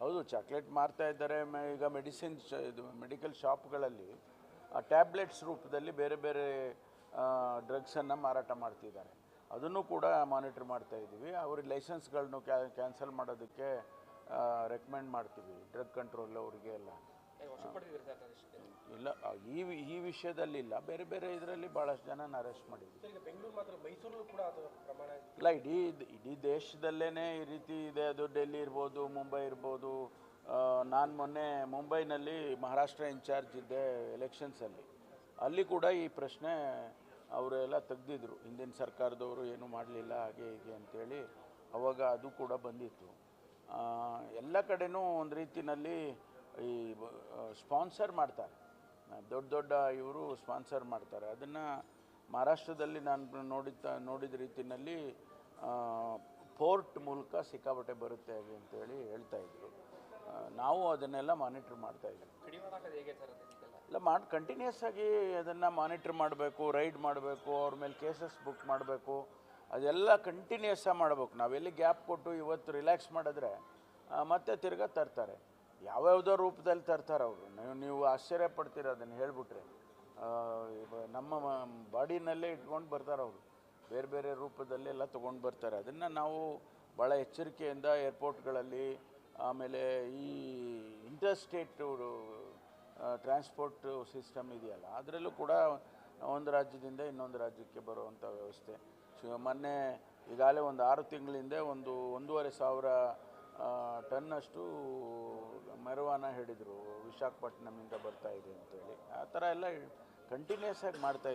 ಹೌದು ಚಾಕ್ಲೇಟ್ ಮಾರ್ತಾ ಇದ್ದಾರೆ ಈಗ ಮೆಡಿಸಿನ್ ಇದು ಮೆಡಿಕಲ್ ಶಾಪ್ಗಳಲ್ಲಿ ಟ್ಯಾಬ್ಲೆಟ್ಸ್ ರೂಪದಲ್ಲಿ ಬೇರೆ ಬೇರೆ ಡ್ರಗ್ಸನ್ನು ಮಾರಾಟ ಮಾಡ್ತಿದ್ದಾರೆ. ಅದನ್ನು ಕೂಡ ಮಾನಿಟ್ರ್ ಮಾಡ್ತಾ ಇದ್ದೀವಿ. ಅವ್ರಿಗೆ ಲೈಸೆನ್ಸ್ಗಳನ್ನು ಕ್ಯಾನ್ಸಲ್ ಮಾಡೋದಕ್ಕೆ ರೆಕಮೆಂಡ್ ಮಾಡ್ತೀವಿ. ಡ್ರಗ್ ಕಂಟ್ರೋಲ್ ಅವರಿಗೆ ಎಲ್ಲ ಇಲ್ಲ ಈ ವಿ- ಈ ವಿಷಯದಲ್ಲಿ ಇಲ್ಲ ಬೇರೆ ಬೇರೆ ಇದರಲ್ಲಿ ಭಾಳಷ್ಟು ಜನ ಅರೆಸ್ಟ್ ಮಾಡಿದ್ವಿ. ಈಗ ಬೆಂಗಳೂರು ಮಾತ್ರ ಮೈಸೂರಲ್ಲೂ ಕೂಡ ಅದು ಪ್ರಮಾಣ ಇಲ್ಲ ಇಡೀ ಇಡೀ ದೇಶದಲ್ಲೇನೆ ಈ ರೀತಿ ಇದೆ. ಅದು ಡೆಲ್ಲಿ ಇರ್ಬೋದು ಮುಂಬೈ ಇರ್ಬೋದು. ನಾನು ಮೊನ್ನೆ ಮುಂಬೈನಲ್ಲಿ ಮಹಾರಾಷ್ಟ್ರ ಇನ್ಚಾರ್ಜ್ ಇದ್ದೆ ಎಲೆಕ್ಷನ್ಸಲ್ಲಿ. ಅಲ್ಲಿ ಕೂಡ ಈ ಪ್ರಶ್ನೆ ಅವರೆಲ್ಲ ತೆಗ್ದಿದ್ರು. ಹಿಂದಿನ ಸರ್ಕಾರದವರು ಏನು ಮಾಡಲಿಲ್ಲ ಹಾಗೆ ಹೀಗೆ ಅಂತೇಳಿ. ಅವಾಗ ಅದು ಕೂಡ ಬಂದಿತ್ತು. ಆ, ಎಲ್ಲ ಕಡೆನೂ ಒಂದು ರೀತಿನಲ್ಲಿ ಈ ಸ್ಪಾನ್ಸರ್ ಮಾಡ್ತಾರೆ. ದೊಡ್ಡ ದೊಡ್ಡ ಇವರು ಸ್ಪಾನ್ಸರ್ ಮಾಡ್ತಾರೆ. ಅದನ್ನು ಮಹಾರಾಷ್ಟ್ರದಲ್ಲಿ ನಾನು ನೋಡಿದ ನೋಡಿದ ರೀತಿಯಲ್ಲಿ ಪೋರ್ಟ್ ಮೂಲಕ ಸಿಕ್ಕಾಪಟ್ಟೆ ಬರುತ್ತೆ ಹಾಗೆ ಅಂತೇಳಿ ಹೇಳ್ತಾ ಇದ್ರು. ನಾವು ಅದನ್ನೆಲ್ಲ ಮಾನಿಟ್ರ್ ಮಾಡ್ತಾ ಇದ್ದೀವಿ. ಇಲ್ಲ ಮಾಡಿ ಕಂಟಿನ್ಯೂಸ್ ಆಗಿ ಅದನ್ನು ಮಾನಿಟ್ರ್ ಮಾಡಬೇಕು ರೈಡ್ ಮಾಡಬೇಕು ಅವ್ರ ಮೇಲೆ ಕೇಸಸ್ ಬುಕ್ ಮಾಡಬೇಕು ಅದೆಲ್ಲ ಕಂಟಿನ್ಯೂಸ್ ಆಗಿ ಮಾಡಬೇಕು. ನಾವೆಲ್ಲಿ ಗ್ಯಾಪ್ ಕೊಟ್ಟು ಇವತ್ತು ರಿಲ್ಯಾಕ್ಸ್ ಮಾಡಿದ್ರೆ ಮತ್ತೆ ತಿರ್ಗಾ ತರ್ತಾರೆ. ಯಾವ್ಯಾವುದೋ ರೂಪದಲ್ಲಿ ತರ್ತಾರೆ ಅವರು. ನೀವು ನೀವು ಆಶ್ಚರ್ಯ ಪಡ್ತೀರ ಅದನ್ನು ಹೇಳ್ಬಿಟ್ರೆ. ನಮ್ಮ ಬಾಡಿನಲ್ಲೇ ಇಟ್ಕೊಂಡು ಬರ್ತಾರೆ ಅವರು. ಬೇರೆ ಬೇರೆ ರೂಪದಲ್ಲಿ ಎಲ್ಲ ತೊಗೊಂಡು ಬರ್ತಾರೆ. ಅದನ್ನು ನಾವು ಭಾಳ ಎಚ್ಚರಿಕೆಯಿಂದ ಏರ್ಪೋರ್ಟ್ಗಳಲ್ಲಿ, ಆಮೇಲೆ ಈ ಇಂಟರ್ಸ್ಟೇಟ್ ಟ್ರಾನ್ಸ್ಪೋರ್ಟ್ ಸಿಸ್ಟಮ್ ಇದೆಯಲ್ಲ, ಅದರಲ್ಲೂ ಕೂಡ ಒಂದು ರಾಜ್ಯದಿಂದ ಇನ್ನೊಂದು ರಾಜ್ಯಕ್ಕೆ ಬರುವಂಥ ವ್ಯವಸ್ಥೆ. ಮೊನ್ನೆ ಈಗಾಗಲೇ ಒಂದು ಆರು ತಿಂಗಳಿಂದ ಒಂದು ಒಂದೂವರೆ ಸಾವಿರ ಟನ್ನಷ್ಟು ಮೆರವಾನ ಹಿಡಿದರು ವಿಶಾಖಪಟ್ಟಣಮಿಂದ ಬರ್ತಾ ಇದೆ ಅಂತೇಳಿ. ಆ ಥರ ಎಲ್ಲ ಕಂಟಿನ್ಯೂಸ್ ಆಗಿ ಮಾಡ್ತಾ